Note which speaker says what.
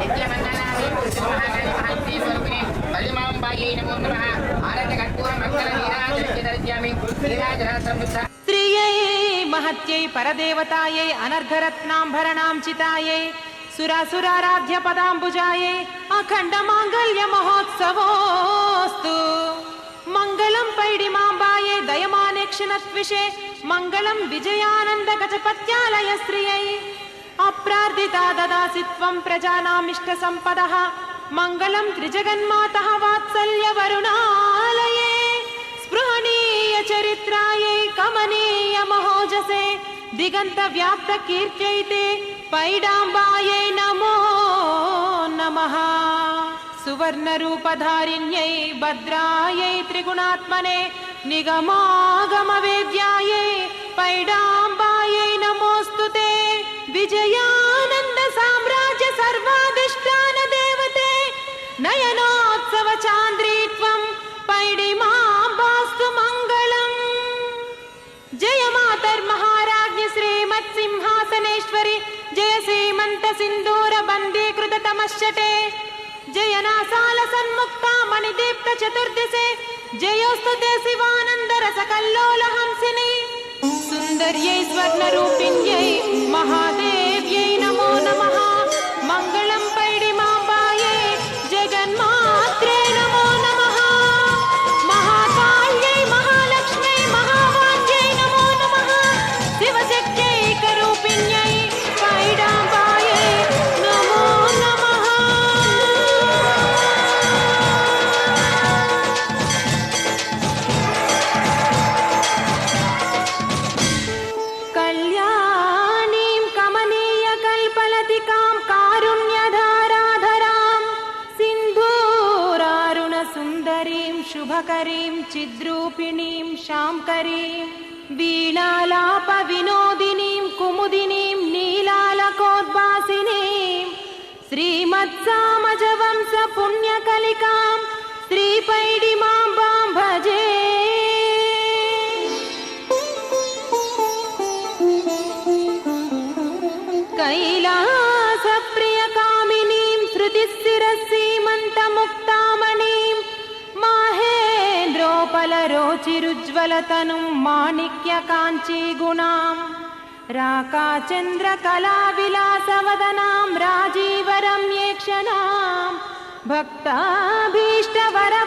Speaker 1: నిత్యమన్నానాలు మహాకాళి మహాత్మే స్వరూపిణి మల్లిమాంబాయే నమో నమః ఆనంద కర్పూర మంగళ నీరాజలస్యామి నీరాజల సంయుక్త
Speaker 2: స్త్రియై మహత్యై పరదేవతాయై అనర్ఘరత్నాంభరణాం సురాసురారాధ్య పదాంబుజాయే అఖండ మాంగళ్య మహోత్సవోస్తు. మంగళం పైడిమాంబాయే దయమానేక్షిణద్విషే మంగళం విజయానంద గజపత్యాలయ శ్రియై अप्रार्थिता ददासि त्वं प्रजानामिष्टसम्पदः। मङ्गलं त्रिजगन्मातः वात्सल्यवरुणालये। स्पृहणीयचरित्रायै कमनीय महोजसे दिगन्त ते पैडाम्बायै नमो नमः। सुवर्णरूपधारिण्यै भद्रायै त्रिगुणात्मने। निगमागमवेद्यायै पैडाम् విజయానంద సామ్రాజ్య సర్వాధిష్టాన దేవతే నయనోత్సవ చాంద్రీత్వం పైడిమాంబాస్తు మంగళం. జయ మాతర్ మహారాజ్ఞి శ్రీమత్ సింహాసనేశ్వరి జయ శ్రీమంత సింధూర బందీకృత తమశ్చటే. జయ నాసాల సన్ముక్త మణిదీప్త చతుర్దిశే జయోస్తు శివానంద రసకల్లోల హంసిని. సుందర్యై స్వర్ణ రూపిణ్యై शुभकरीं चिद्रूपिणीं शाङ्करीं वीणालापविनोदिनीं कुमुदिनीं नीलाल कौर्वासिनीं पुण्यकलिकाम् माहेन्द्रोपलरोचिरुज्ज्वलतनुं माणिक्यकाञ्चीगुणां राकाचन्द्रकलाविलासवदनां राजीवरम्येक्षणां भक्ताभीष्टवरा